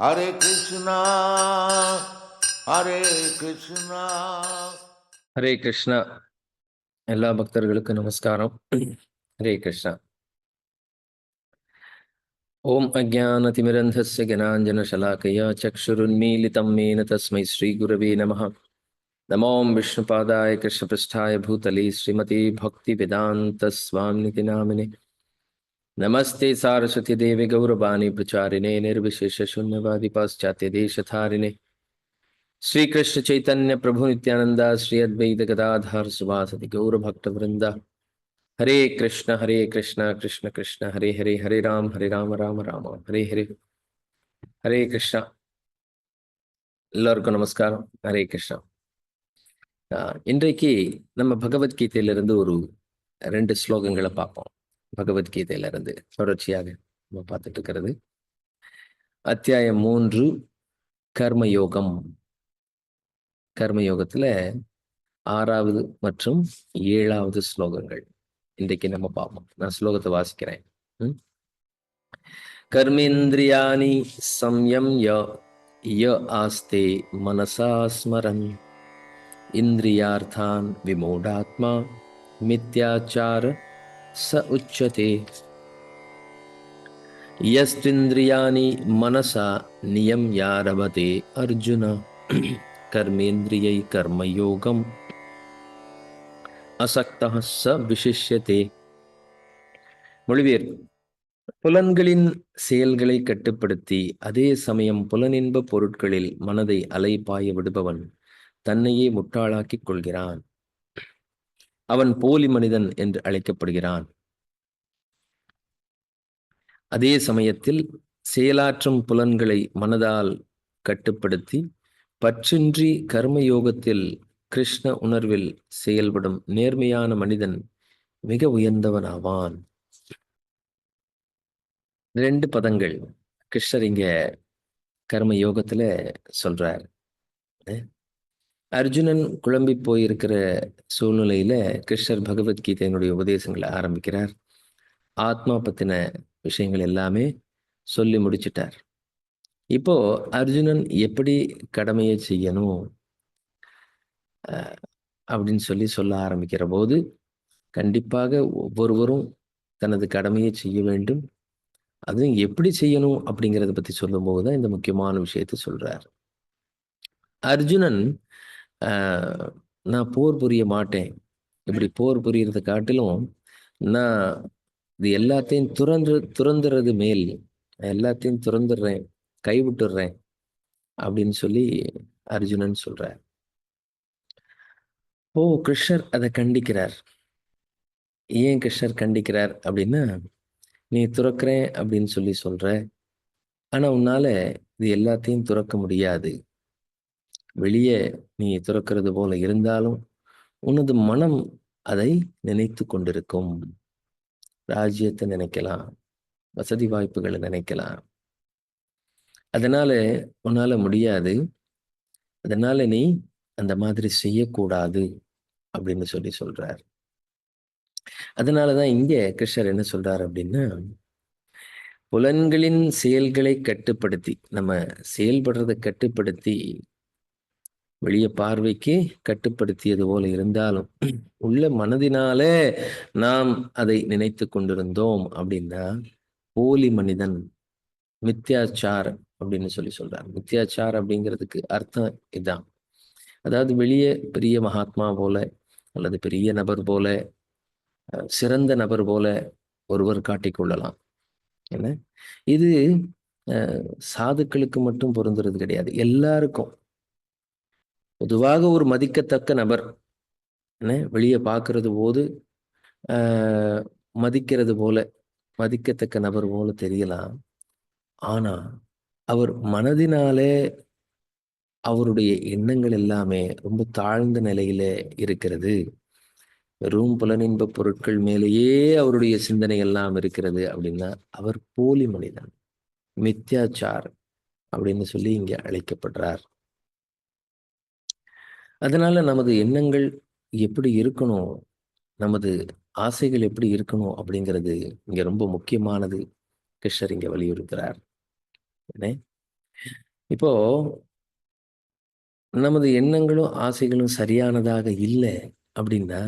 Hare Krishna, Hare Krishna. Hare Krishna எல்லா பக்தர்களுக்கும் நமஸ்காரம் ஹரே கிருஷ்ணா ஓம் அஜானதிமிரந்தஸ்ய ஜனாஞ்சனசலாக்கயா சக்ஷுருன்மீலிதம் மேன தஸ்மை ஸ்ரீகுரவே நமः நமோம் விஷ்ணுபாதாய கிருஷ்ணபிருஷ்டாய பூதலே ஸ்ரீமதி பக்தி வேதாந்த ஸ்வாமிநிதி நாமினே நமஸ்தே சாரஸ்வதி தேவி கௌரவாணி பிரச்சாரிணே நிர்விசேஷ शून्यवादी पाश्चात्य देशधारिणे श्री कृष्ण चैतन्य प्रभु नित्यानंद श्री अद्वैत गदाधर सुवासति गौर भक्त वृंदा हरे कृष्ण हरे कृष्ण कृष्ण कृष्ण हरे हरे हरे राम हरे राम राम राम हरे हरे ஹரே கிருஷ்ணா எல்லோருக்கும் நமஸ்காரம் ஹரே கிருஷ்ணா ஆஹ் இன்றைக்கு நம்ம பகவத்கீதையிலிருந்து ஒரு ரெண்டு ஸ்லோகங்களை பார்ப்போம் பகவத்கீதையிலிருந்து தொடர்ச்சியாக நம்ம பார்த்துட்டு இருக்கிறது. அத்தியாயம் மூன்று கர்மயோகம். கர்மயோகத்துல ஆறாவது மற்றும் ஏழாவது ஸ்லோகங்கள். இன்றைக்கு நம்ம பார்ப்போம். நான் ஸ்லோகத்தை வாசிக்கிறேன். கர்மேந்திரியாணி சம்யம் ய ய ஆஸ்தே மனசா ஸ்மரன். இந்திரியார்த்தான் விமூடாத்மா स ச உச்சதே मनसा नियम्यारभते நியம் யாரவதே அர்ஜுன கர்மேந்திரியை ச விசிஷ்யதே மொழிவேர் புலன்களின் செயல்களை கட்டுப்படுத்தி அதே சமயம் புலனின்ப பொருட்களில் மனதை அலைபாய விடுபவன் தன்னையே முட்டாளாக்கிக் கொள்கிறான். அவன் போலி மனிதன் என்று அழைக்கப்படுகிறான். அதே சமயத்தில் செயலாற்றும் புலன்களை மனதால் கட்டுப்படுத்தி பற்றின்றி கர்மயோகத்தில் கிருஷ்ண உணர்வில் செயல்படும் நேர்மையான மனிதன் மிக உயர்ந்தவன் ஆவான் ரெண்டு பதங்கள் கிருஷ்ணர் இங்க கர்ம யோகத்துல சொல்றார். அர்ஜுனன் குழம்பி போயிருக்கிற சூழ்நிலையில கிருஷ்ணர் பகவத்கீதையினுடைய உபதேசங்களை ஆரம்பிக்கிறார். ஆத்மா பத்தின விஷயங்கள் எல்லாமே சொல்லி முடிச்சிட்டார். இப்போ அர்ஜுனன் எப்படி கடமையை செய்யணும் அப்படின்னு சொல்லி சொல்ல ஆரம்பிக்கிற போது கண்டிப்பாக ஒவ்வொருவரும் தனது கடமையை செய்ய வேண்டும். அதுவும் எப்படி செய்யணும் அப்படிங்கிறத பத்தி சொல்லும்போது தான் இந்த முக்கியமான விஷயத்தை சொல்றார். அர்ஜுனன் நான் போர் புரிய மாட்டேன். இப்படி போர் புரியறதை காட்டிலும் நான் இது எல்லாத்தையும் துறந்து துறந்துறது மேல். எல்லாத்தையும் துறந்துடுறேன் கைவிட்டுடுறேன் அப்படின்னு சொல்லி அர்ஜுனன் சொல்றார். ஓ கிருஷ்ணர் அதை கண்டிக்கிறார். ஏன் கிருஷ்ணர் கண்டிக்கிறார் அப்படின்னா நீ துறக்கிறேன் அப்படின்னு சொல்லி சொல்ற. ஆனா உன்னால இது எல்லாத்தையும் துறக்க முடியாது. வெளியே நீ துறக்கிறது போல இருந்தாலும் உனது மனம் அதை நினைத்து கொண்டிருக்கும். ராஜ்யத்தை நினைக்கலாம் வசதி வாய்ப்புகளை நினைக்கலாம். அதனால உன்னால முடியாது. அதனால நீ அந்த மாதிரி செய்யக்கூடாது அப்படின்னு சொல்லி சொல்றார். அதனாலதான் இங்க கிருஷ்ணர் என்ன சொல்றார் அப்படின்னா புலன்களின் செயல்களை கட்டுப்படுத்தி நம்ம செயல்படுறதை கட்டுப்படுத்தி வெளிய பார்வைக்கு கட்டுப்படுத்தியது போல இருந்தாலும் உள்ள மனதினாலே நாம் அதை நினைத்து கொண்டிருந்தோம் அப்படின்னா போலி மனிதன் மித்யாச்சார் அப்படின்னு சொல்லி சொல்றார். மித்யாச்சார் அப்படிங்கிறதுக்கு அர்த்தம் இதான். அதாவது வெளியே பெரிய மகாத்மா போல அல்லது பெரிய நபர் போல சிறந்த நபர் போல ஒருவர் காட்டிக்கொள்ளலாம் என்ன? இது அஹ், சாதுக்களுக்கு மட்டும் பொருந்துறது கிடையாது. எல்லாருக்கும். பொதுவாக ஒரு மதிக்கத்தக்க நபர் என்ன வெளியே பார்க்கறது போது ஆஹ், மதிக்கிறது போல மதிக்கத்தக்க நபர் போல தெரியலாம். ஆனா அவர் மனதினாலே அவருடைய எண்ணங்கள் எல்லாமே ரொம்ப தாழ்ந்த நிலையில இருக்கிறது. வெறும் புலனின்ப பொருட்கள் மேலேயே அவருடைய சிந்தனை எல்லாம் இருக்கிறது அப்படின்னா அவர் போலி மனிதன் மித்யாச்சார் அப்படின்னு சொல்லி இங்க அழைக்கப்படுறார். அதனால நமது எண்ணங்கள் எப்படி இருக்கணும்? நமது ஆசைகள் எப்படி இருக்கணும்? அப்படிங்கிறது இங்க ரொம்ப முக்கியமானது. கிருஷ்ணர் இங்க வலியுறுத்துறார். இப்போ நமது எண்ணங்களும் ஆசைகளும் சரியானதாக இல்லை அப்படின்னா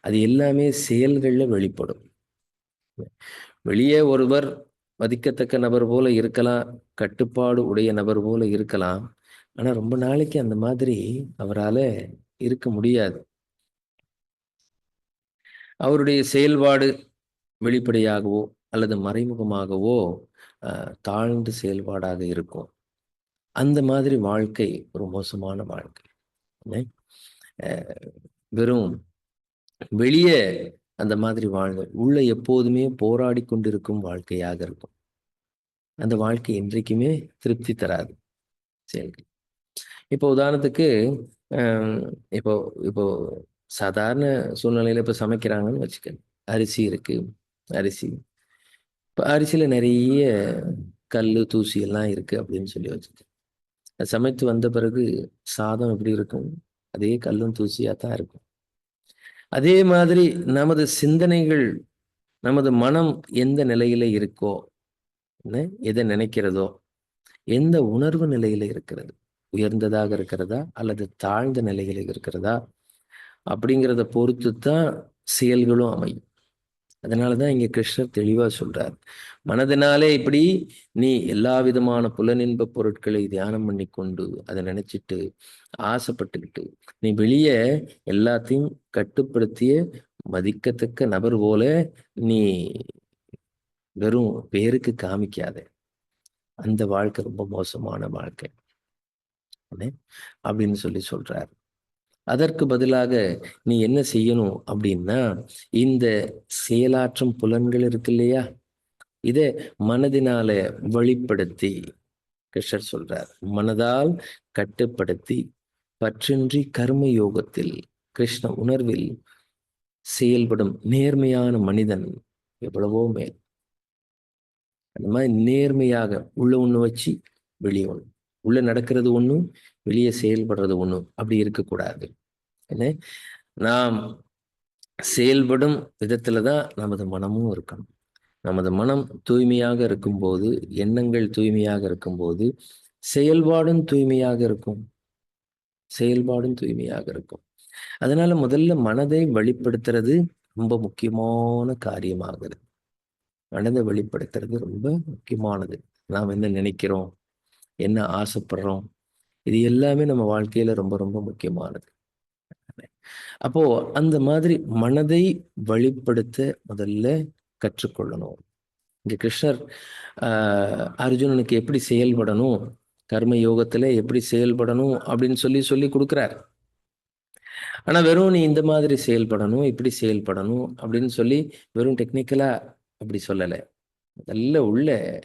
அது எல்லாமே செயல்களில் வெளிப்படும். வெளியே ஒருவர் மதிக்கத்தக்க நபர் போல இருக்கலாம் கட்டுப்பாடு உடைய நபர் போல இருக்கலாம். ஆனா ரொம்ப நாளைக்கு அந்த மாதிரி அவரால இருக்க முடியாது. அவருடைய செயல்பாடு வெளிப்படையாகவோ அல்லது மறைமுகமாகவோ அஹ், தாழ்ந்த செயல்பாடாக இருக்கும். அந்த மாதிரி வாழ்க்கை ஒரு மோசமான வாழ்க்கை. அஹ், வெறும் வெளியே அந்த மாதிரி வாழ்க்கை உள்ள எப்போதுமே போராடி கொண்டிருக்கும் வாழ்க்கையாக இருக்கும். அந்த வாழ்க்கை என்றைக்குமே திருப்தி தராது. செயல்கள் இப்போ உதாரணத்துக்கு இப்போ இப்போ சாதாரண சூழ்நிலையில இப்போ சமைக்கிறாங்கன்னு வச்சுக்கோங்க. அரிசி இருக்கு அரிசி. இப்போ அரிசியில நிறைய கல் தூசி எல்லாம் இருக்கு அப்படின்னு சொல்லி வச்சுக்கேன் சமைத்து வந்த பிறகு சாதம் எப்படி இருக்கும்? அதே கல்லும் தூசியா தான் இருக்கும். அதே மாதிரி நமது சிந்தனைகள் நமது மனம் எந்த நிலையில இருக்கோ என்ன எதை நினைக்கிறதோ எந்த உணர்வு நிலையில இருக்கிறது உயர்ந்ததாக இருக்கிறதா? அல்லது தாழ்ந்த நிலைகளில் இருக்கிறதா? அப்படிங்கிறத பொறுத்து தான் செயல்களும் அமையும். அதனாலதான் இங்க கிருஷ்ணர் தெளிவா சொல்றார். மனதினாலே இப்படி நீ எல்லா விதமான புலனின்ப பொருட்களை தியானம் பண்ணி கொண்டு அதை நினைச்சிட்டு ஆசைப்பட்டுக்கிட்டு நீ வெளியே எல்லாத்தையும் கட்டுப்படுத்திய மதிக்கத்தக்க நபர் போல நீ வெறும் பேருக்கு காமிக்காத. அந்த வாழ்க்கை ரொம்ப மோசமான வாழ்க்கை. அப்படின்னு சொல்லி சொல்றார். அதற்கு பதிலாக நீ என்ன செய்யணும் அப்படின்னா இந்த செயலாற்றும் புலன்கள் இருக்கு இல்லையா? இதை மனதினால வெளிப்படுத்தி கிருஷ்ணர் சொல்றார். மனதால் கட்டுப்படுத்தி பற்றின்றி கர்ம யோகத்தில் கிருஷ்ண உணர்வில் செயல்படும் நேர்மையான மனிதன் எவ்வளவோ மேல். அந்த மாதிரி நேர்மையாக உள்ள ஒண்ணு வச்சு வெளியே ஒன்று உள்ள நடக்கிறது ஒன்றும் வெளியே செயல்படுறது ஒன்றும் அப்படி இருக்கக்கூடாது. என்ன? நாம் செயல்படும் விதத்துல தான் நமது மனமும் இருக்கணும். நமது மனம் தூய்மையாக இருக்கும்போது எண்ணங்கள் தூய்மையாக இருக்கும்போது செயல்பாடும் தூய்மையாக இருக்கும். செயல்பாடும் தூய்மையாக இருக்கும். அதனால முதல்ல மனதை வெளிப்படுத்துறது ரொம்ப முக்கியமான காரியமாகுது மனதை வெளிப்படுத்துறது ரொம்ப முக்கியமானது. நாம் என்ன நினைக்கிறோம்? என்ன ஆசைப்படுறோம்? இது எல்லாமே நம்ம வாழ்க்கையில ரொம்ப ரொம்ப முக்கியமானது. அப்போ அந்த மாதிரி மனதை வழிப்படுத்த முதல்ல கற்றுக்கொள்ளணும். இங்க கிருஷ்ணர் ஆஹ் அர்ஜுனனுக்கு எப்படி செயல்படணும்? கர்ம யோகத்துல எப்படி செயல்படணும்? அப்படின்னு சொல்லி சொல்லி கொடுக்குறார். ஆனா வெறும் நீ இந்த மாதிரி செயல்படணும் இப்படி செயல்படணும் அப்படின்னு சொல்லி வெறும் டெக்னிக்கலா அப்படி சொல்லலை. முதல்ல உள்ள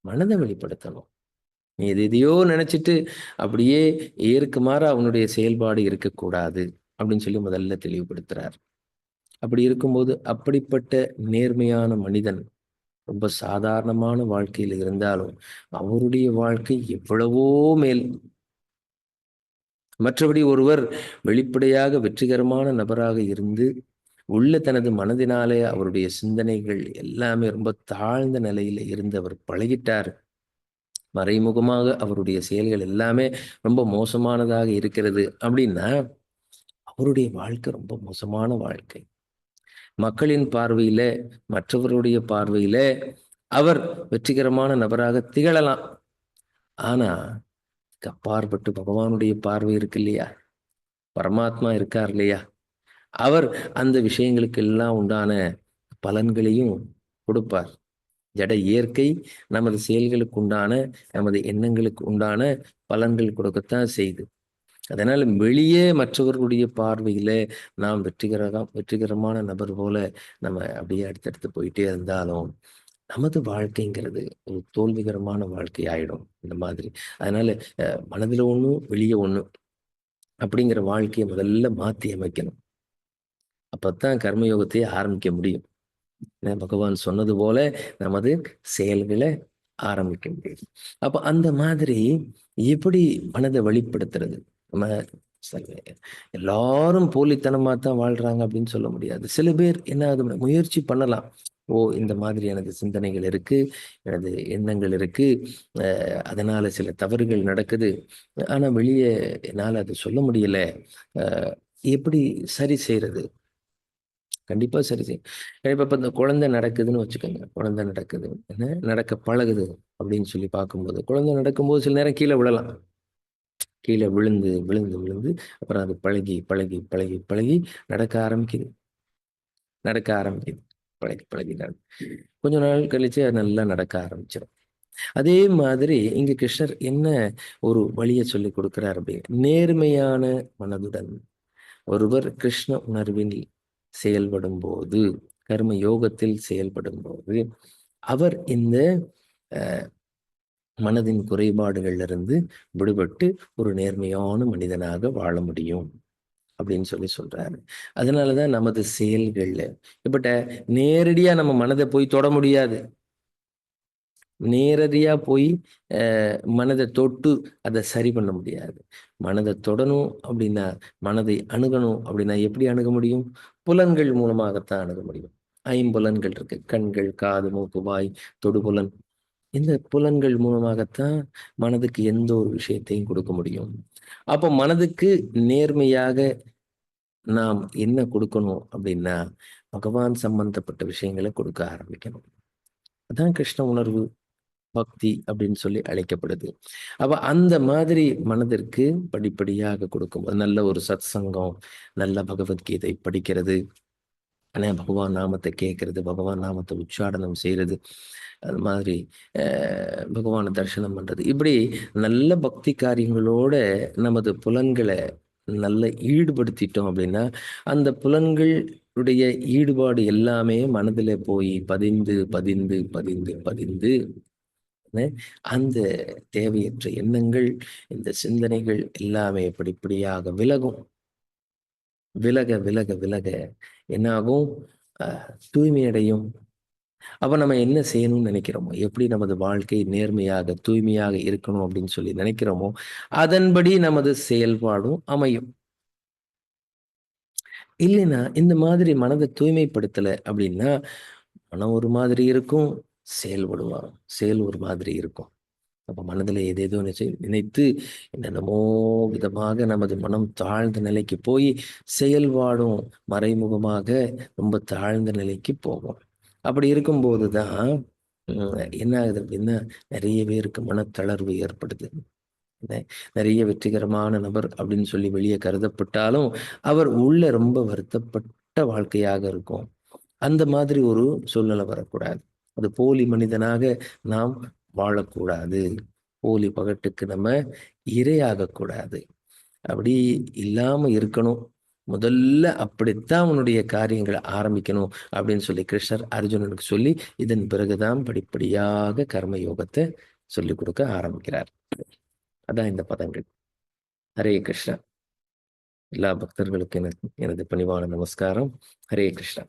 மனதை வெளிப்படுத்தணும் நீ எது எதையோ நினைச்சிட்டு அப்படியே ஏற்குமாறு அவனுடைய செயல்பாடு இருக்கக்கூடாது அப்படின்னு சொல்லி முதல்ல தெளிவுபடுத்துறார். அப்படி இருக்கும்போது அப்படிப்பட்ட நேர்மையான மனிதன் ரொம்ப சாதாரணமான வாழ்க்கையில் இருந்தாலும் அவருடைய வாழ்க்கை எவ்வளவோ மேல். மற்றபடி ஒருவர் வெளிப்படையாக வெற்றிகரமான நபராக இருந்து உள்ள தனது மனதினாலே அவருடைய சிந்தனைகள் எல்லாமே ரொம்ப தாழ்ந்த நிலையில இருந்து அவர் பழகிட்டார். மறைமுகமாக அவருடைய செயல்கள் எல்லாமே ரொம்ப மோசமானதாக இருக்கிறது அப்படின்னா அவருடைய வாழ்க்கை ரொம்ப மோசமான வாழ்க்கை. மக்களின் பார்வையில மற்றவருடைய பார்வையில அவர் வெற்றிகரமான நபராக திகழலாம். ஆனா கப்பார்பட்டு அப்பாற்பட்டு பகவானுடைய பார்வை இருக்கு இல்லையா? பரமாத்மா இருக்கார் இல்லையா? அவர் அந்த விஷயங்களுக்கு எல்லாம் உண்டான பலன்களையும் கொடுப்பார். ஜட இயற்கை நமது செயல்களுக்கு உண்டான நமது எண்ணங்களுக்கு உண்டான பலன்கள் கொடுக்கத்தான் செய்யுது அதனால வெளியே மற்றவர்களுடைய பார்வையில நாம் வெற்றிகரம் வெற்றிகரமான நபர் போல நம்ம அப்படியே அடுத்தடுத்து போயிட்டே இருந்தாலும் நமது வாழ்க்கைங்கிறது ஒரு தோல்விகரமான வாழ்க்கை ஆயிடும் இந்த மாதிரி. அதனால அஹ், ஒன்று வெளியே ஒண்ணு அப்படிங்கிற வாழ்க்கையை முதல்ல மாத்தி அமைக்கணும். அப்பத்தான் கர்மயோகத்தை ஆரம்பிக்க முடியும். பகவான் சொன்னது போல நமது செயல்களை ஆரம்பிக்க முடியும் அப்ப அந்த மாதிரி எப்படி மனதை வெளிப்படுத்துறது நம்ம எல்லாரும் போலித்தனமா தான் வாழ்றாங்க அப்படின்னு சொல்ல முடியாது. சில பேர் என்ன ஆகுது? முயற்சி பண்ணலாம். ஓ இந்த மாதிரி எனது சிந்தனைகள் இருக்கு எனது எண்ணங்கள் இருக்கு அஹ் அதனால சில தவறுகள் நடக்குது. ஆனா வெளியே என்னால் அதை சொல்ல முடியல. எப்படி சரி செய்யறது கண்டிப்பா சரி செய்யும். இப்போ இந்த குழந்தை நடக்குதுன்னு வச்சுக்கோங்க. குழந்தை நடக்குது. என்ன? நடக்க பழகுது அப்படின்னு சொல்லி பார்க்கும்போது குழந்தை நடக்கும்போது சில நேரம் கீழே விழலாம். கீழே விழுந்து விழுந்து விழுந்து அப்புறம் அது பழகி பழகி பழகி பழகி நடக்க ஆரம்பிக்குது. நடக்க ஆரம்பிக்குது. பழகி பழகி கொஞ்ச நாள் கழிச்சு அது நல்லா நடக்க ஆரம்பிச்சிடும் அதே மாதிரி இங்க கிருஷ்ணர் என்ன ஒரு வழியை சொல்லி கொடுக்கிறார் அப்படின்னு நேர்மையான மனதுடன் ஒருவர் கிருஷ்ண உணர்வில் செயல்படும் போது கர்ம யோகத்தில் செயல்படும் போது அவர் இந்த மனதின் குறைபாடுகள்ல இருந்து விடுபட்டு ஒரு நேர்மையான மனிதனாக வாழ முடியும் அப்படின்னு சொல்லி சொல்றாரு. அதனாலதான் நமது செயல்கள்ல இப்பட்ட நேரடியா நம்ம மனதை போய் தொட முடியாது. நேரடியா போய் மனதை தொட்டு அதை சரி பண்ண முடியாது. மனதை தொடணும் அப்படின்னா மனதை அணுகணும் அப்படின்னா எப்படி அணுக முடியும்? புலன்கள் மூலமாகத்தான் அணுக முடியும். ஐம்புலன்கள் இருக்கு. கண்கள் காது மூக்கு வாய் தொடுபுலன். இந்த புலன்கள் மூலமாகத்தான் மனதுக்கு எந்த ஒரு விஷயத்தையும் கொடுக்க முடியும். அப்போ மனதுக்கு நேர்மையாக நாம் என்ன கொடுக்கணும் அப்படின்னா பகவான் சம்பந்தப்பட்ட விஷயங்களை கொடுக்க ஆரம்பிக்கணும். அதான் கிருஷ்ண உணர்வு. பக்தி அப்படின்னு சொல்லி அழைக்கப்படுது. அப்ப அந்த மாதிரி மனதிற்கு படிப்படியாக கொடுக்கும். நல்ல ஒரு சத் சங்கம் நல்ல பகவத்கீதை படிக்கிறது. ஆனா பகவான் நாமத்தை கேட்கறது பகவான் நாமத்தை உச்சாடனம் செய்யறது அது மாதிரி அஹ், பகவானை தரிசனம் பண்றது. இப்படி நல்ல பக்தி காரியங்களோட நமது புலன்களை நல்ல ஈடுபடுத்திட்டோம் அப்படின்னா அந்த புலன்களுடைய ஈடுபாடு எல்லாமே மனதில் போய் பதிந்து பதிந்து பதிந்து பதிந்து அந்த தேவையற்ற எண்ணங்கள் இந்த சிந்தனைகள் எல்லாமே படிப்படியாக விலகும். விலக விலக விலக என்னாகும்? அஹ், தூய்மையடையும். அப்ப நம்ம என்ன செய்யணும்னு நினைக்கிறோமோ எப்படி நமது வாழ்க்கை நேர்மையாக தூய்மையாக இருக்கணும் அப்படின்னு சொல்லி நினைக்கிறோமோ அதன்படி நமது செயல்பாடும் அமையும். இல்லைன்னா இந்த மாதிரி மனதை தூய்மைப்படுத்தலை அப்படின்னா மனம் ஒரு மாதிரி இருக்கும். செயல்படுவான் செயல் ஒரு மாதிரி இருக்கும். நம்ம மனதில் ஏதேதோ நினைச்சு நினைத்து என்னென்னமோ விதமாக நமது மனம் தாழ்ந்த நிலைக்கு போய் செயல்பாடும் மறைமுகமாக ரொம்ப தாழ்ந்த நிலைக்கு போகும். அப்படி இருக்கும்போது தான் என்ன ஆகுது அப்படின்னா நிறைய பேருக்கு மனத்தளர்வு ஏற்படுது. நிறைய வெற்றிகரமான நபர் அப்படின்னு சொல்லி வெளியே கருதப்பட்டாலும் அவர் உள்ள ரொம்ப வருத்தப்பட்ட வாழ்க்கையாக இருக்கும். அந்த மாதிரி ஒரு சூழ்நிலை வரக்கூடாது. அது போலி மனிதனாக நாம் வாழக்கூடாது. போலி பகட்டுக்கு நம்ம இரையாகக்கூடாது. அப்படி இல்லாம இருக்கணும். முதல்ல அப்படித்தான் அவனுடைய காரியங்களை ஆரம்பிக்கணும் அப்படின்னு சொல்லி கிருஷ்ணர் அர்ஜுனனுக்கு சொல்லி இதன் பிறகுதான் படிப்படியாக கர்ம யோகத்தை சொல்லிக் கொடுக்க ஆரம்பிக்கிறார். அதான் இந்த பதங்கள். ஹரே கிருஷ்ணா. எல்லா பக்தர்களுக்கும் எனக்கு எனது பணிவான நமஸ்காரம். ஹரே கிருஷ்ணா.